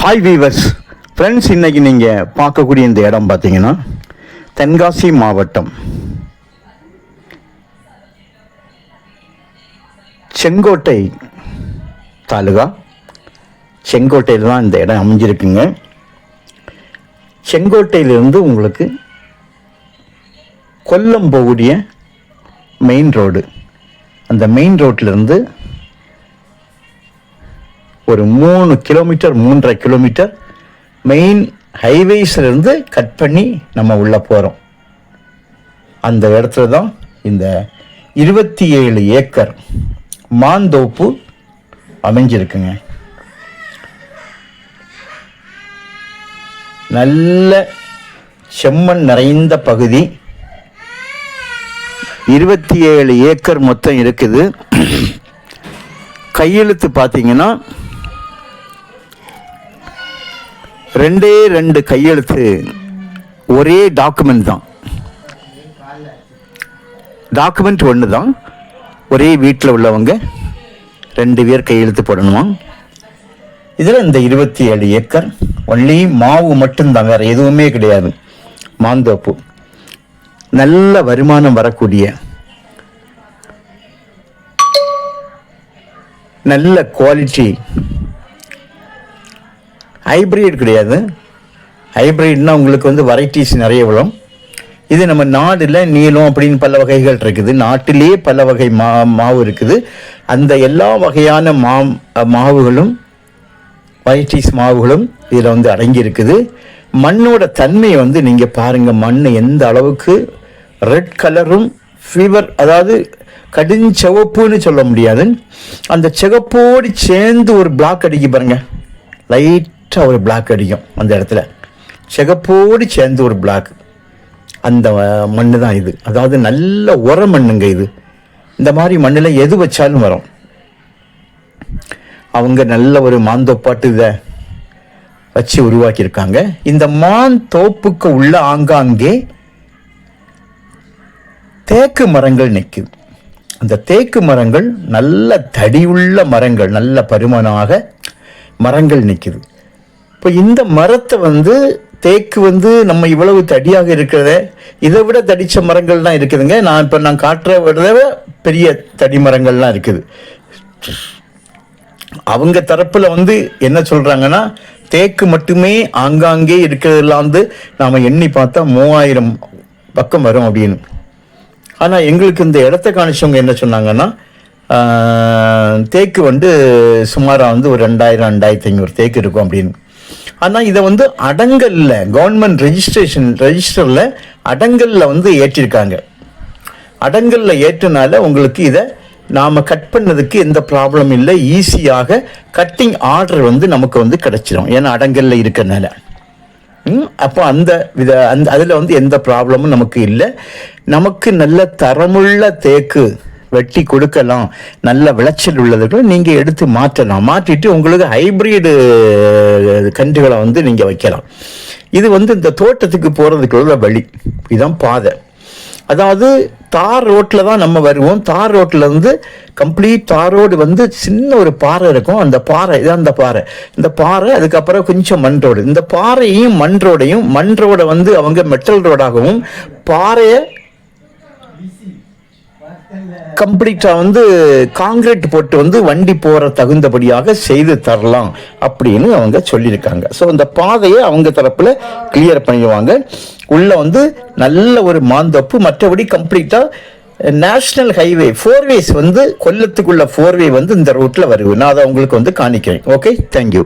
Hi viewers friends இன்றைக்கி நீங்கள் பார்க்கக்கூடிய இந்த இடம் பார்த்தீங்கன்னா தென்காசி மாவட்டம். செங்கோட்டை தாலுகா. செங்கோட்டையில் தான் இந்த இடம் அமைஞ்சிருக்குங்க. செங்கோட்டையிலிருந்து உங்களுக்கு கொல்லம் போகக்கூடிய மெயின் ரோடு அந்த மெயின் ரோட்டிலேருந்து ஒரு மூணு கிலோமீட்டர் மூன்றரை கிலோமீட்டர் மெயின் ஹைவேஸ்லேருந்து கட் பண்ணி நம்ம உள்ளே போகிறோம் அந்த இடத்துல தான் இந்த இருபத்தி ஏழு ஏக்கர் மாந்தோப்பு அமைஞ்சிருக்குங்க. நல்ல செம்மண் நிறைந்த பகுதி. இருபத்தி ஏழு ஏக்கர் மொத்தம் இருக்குது. கையெழுத்து பார்த்தீங்கன்னா ரெண்டே ரெண்டு கையெழுத்து ஒரே டாக்குமெண்ட் தான். டாக்குமெண்ட் ஒன்று தான் ஒரே வீட்டில் உள்ளவங்க ரெண்டு பேர் கையெழுத்து போடணுமா இதில் இந்த இருபத்தி ஏழு ஏக்கர் ஒன்லி மாவு மட்டும்தான் வேற எதுவுமே கிடையாது. மாந்தோப்பு. நல்ல வருமானம் வரக்கூடிய நல்ல குவாலிட்டி ஹைப்ரிட் கிடையாது. ஹைப்ரிட்னா உங்களுக்கு வந்து வெரைட்டிஸ் நிறைய விழும் இது நம்ம நாடில் நீளம் அப்படின்னு பல வகைகள் இருக்குது. நாட்டிலே பல வகை மா மாவு இருக்குது. அந்த எல்லா வகையான மா மாவுகளும் வெரைட்டிஸ் மாவுகளும் இதில் வந்து அடங்கி இருக்குது மண்ணோட தன்மையை வந்து நீங்கள் பாருங்கள் மண் எந்த அளவுக்கு ரெட் கலரும் ஃபீவர் அதாவது கடுஞ்சவப்புன்னு சொல்ல முடியாது. அந்த சிகப்போடு சேர்ந்து ஒரு பிளாக் அடிக்க பாருங்கள் லைட் லைட்டாக ஒரு பிளாக் அடிக்கும் அந்த இடத்துல. சிகப்போடு சேர்ந்து ஒரு பிளாக் அந்த மண் தான் இது. அதாவது நல்ல உர மண்ணுங்க இது. இந்த மாதிரி மண்ணில் எது வச்சாலும் வரும். அவங்க நல்ல ஒரு மாந்தோப்பாட்டு இதை வச்சு உருவாக்கியிருக்காங்க. இந்த மான் தோப்புக்கு உள்ள ஆங்காங்கே தேக்கு மரங்கள் நிற்குது அந்த தேக்கு மரங்கள் நல்ல தடியுள்ள மரங்கள் நல்ல பருமனாக மரங்கள் நிற்குது இப்போ இந்த மரத்தை வந்து தேக்கு வந்து நம்ம இவ்வளவு தடியாக இருக்கிறத இதை விட தடித்த மரங்கள்லாம் இருக்குதுங்க. நான் இப்போ நான் காட்டுற விட பெரிய தடி மரங்கள்லாம் இருக்குது. அவங்க தரப்பில் வந்து என்ன சொல்கிறாங்கன்னா தேக்கு மட்டுமே ஆங்காங்கே இருக்கிறதெல்லாம் வந்து நாம் எண்ணி பார்த்தா மூவாயிரம் பக்கம் வரும் அப்படின்னு. ஆனால் எங்களுக்கு இந்த இடத்த காணிச்சவங்க என்ன சொன்னாங்கன்னா தேக்கு வந்து சுமாராக வந்து ஒரு ரெண்டாயிரம் ரெண்டாயிரத்தி ஐநூறு தேக்கு இருக்கும் அப்படின்னு. ஆனால் இதை வந்து அடங்கல்ல கவர்மெண்ட் ரெஜிஸ்ட்ரேஷன் ரெஜிஸ்டரில் அடங்கல்ல வந்து ஏற்றிருக்காங்க. அடங்கல்ல ஏற்றனால உங்களுக்கு இதை நாம் கட் பண்ணதுக்கு எந்த ப்ராப்ளம் இல்லை. ஈஸியாக கட்டிங் ஆர்டர் வந்து நமக்கு வந்து கிடச்சிரும். ஏன்னா அடங்கல்ல இருக்கறனால. அப்போ அந்த வித அந்த அதில் வந்து எந்த ப்ராப்ளமும் நமக்கு இல்லை. நமக்கு நல்ல தரமுள்ள தேக்கு வெட்டி கொடுக்கலாம். நல்ல விளைச்சல் உள்ளதுக்கு நீங்கள் எடுத்து மாற்றலாம். மாற்றிட்டு உங்களுக்கு ஹைப்ரிடு கன்றுகளை வந்து நீங்கள் வைக்கலாம். இது வந்து இந்த தோட்டத்துக்கு போகிறதுக்கு உள்ள வழி. இதுதான் பாதை. அதாவது தார் ரோட்டில் தான் நம்ம வருவோம். தார் ரோட்டில் இருந்து கம்ப்ளீட் தார் ரோடு வந்து சின்ன ஒரு பாறை இருக்கும். அந்த பாறை இதான் அந்த பாறை. இந்த பாறை அதுக்கப்புறம் கொஞ்சம் மண் ரோடு. இந்த பாறையும் மண் ரோடையும் மண் ரோடை வந்து அவங்க மெட்டல் ரோடாகவும் பாறையை கம்ப்ளீட்டாக வந்து காங்கிரீட் போட்டு வந்து வண்டி போகிற தகுந்தபடியாக செய்து தரலாம் அப்படின்னு அவங்க சொல்லியிருக்காங்க. ஸோ அந்த பாதையை அவங்க தரப்பில் கிளியர் பண்ணிடுவாங்க. உள்ளே வந்து நல்ல ஒரு மாந்தப்பு மற்றபடி கம்ப்ளீட்டாக நேஷ்னல் ஹைவே ஃபோர்வேஸ் வந்து கொல்லத்துக்குள்ள ஃபோர்வே வந்து இந்த ரூட்டில் வருது. நான் அதை அவங்களுக்கு வந்து காணிக்கிறேன். Okay thank you